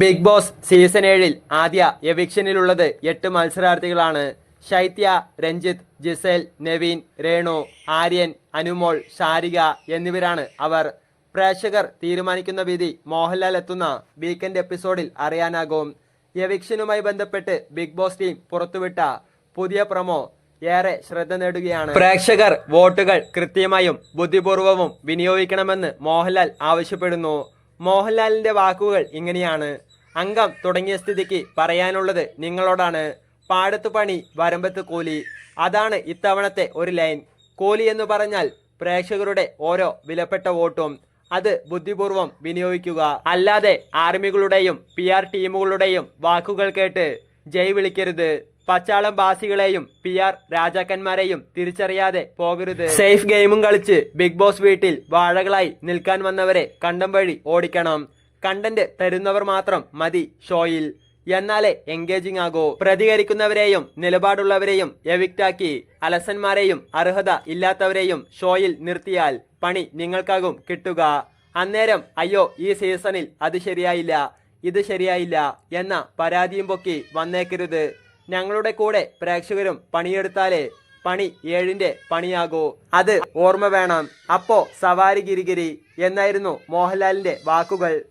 Big boss season ഏഴിൽ ആദ്യ എവിക്ഷനിലുള്ളത് എട്ട് മത്സരാർത്ഥികളാണ്. ശൈത്യ രഞ്ജിത്ത് ജിസേൽ നവീൻ രേണു ആര്യൻ അനുമോൾ ഷാരിക എന്നിവരാണ് അവർ. പ്രേക്ഷകർ തീരുമാനിക്കുന്ന വിധി മോഹൻലാൽ എത്തുന്ന വീക്കെൻഡ് എപ്പിസോഡിൽ അറിയാനാകും. എവിക്ഷനുമായി ബന്ധപ്പെട്ട് ബിഗ് ബോസ് ടീം പുറത്തുവിട്ട പുതിയ പ്രമോ ഏറെ ശ്രദ്ധ നേടുകയാണ്. പ്രേക്ഷകർ വോട്ടുകൾ കൃത്യമായും ബുദ്ധിപൂർവവും വിനിയോഗിക്കണമെന്ന് മോഹൻലാൽ ആവശ്യപ്പെടുന്നു. മോഹൻലാലിന്റെ വാക്കുകൾ ഇങ്ങനെയാണ്. അംഗം തുടങ്ങിയ സ്ഥിതിക്ക് പറയാനുള്ളത് നിങ്ങളോടാണ്. പാടത്ത് പണി വരമ്പത്ത് കൂലി. അതാണ് ഇത്തവണത്തെ ഒരു ലൈൻ. കൂലി എന്ന് പറഞ്ഞാൽ പ്രേക്ഷകരുടെ ഓരോ വിലപ്പെട്ട വോട്ടും. അത് ബുദ്ധിപൂർവം വിനിയോഗിക്കുക. അല്ലാതെ ആർമികളുടെയും പി ആർ ടീമുകളുടെയും വാക്കുകൾ കേട്ട് ജയ് വിളിക്കരുത്. പച്ചാളം ബാസികളെയും പി ആർ രാജാക്കന്മാരെയും തിരിച്ചറിയാതെ പോകരുത്. സേഫ് ഗെയിമും കളിച്ച് ബിഗ് ബോസ് വീട്ടിൽ വാഴകളായി നിൽക്കാൻ വന്നവരെ കണ്ടം വഴി ഓടിക്കണം. കണ്ടന്റ് തരുന്നവർ മാത്രം മതി ഷോയിൽ. എന്നാലേ എൻഗേജിംഗ് ആകൂ. പ്രതികരിക്കുന്നവരെയും നിലപാടുള്ളവരെയും എവിക്റ്റാക്കി അലസന്മാരെയും അർഹത ഇല്ലാത്തവരെയും ഷോയിൽ നിർത്തിയാൽ പണി നിങ്ങൾക്കാകും കിട്ടുക. അന്നേരം അയ്യോ ഈ സീസണിൽ അത് ശരിയായില്ല ഇത് ശരിയായില്ല എന്ന പരാതിയും പൊക്കി വന്നേക്കരുത്. ഞങ്ങളുടെ കൂടെ പ്രേക്ഷകരും പണിയെടുത്താലേ പണി ഏഴിന്റെ പണിയാകൂ. അത് ഓർമ്മ വേണം. അപ്പോ സവാരി ഗിരിഗിരി എന്നായിരുന്നു മോഹൻലാലിന്റെ വാക്കുകൾ.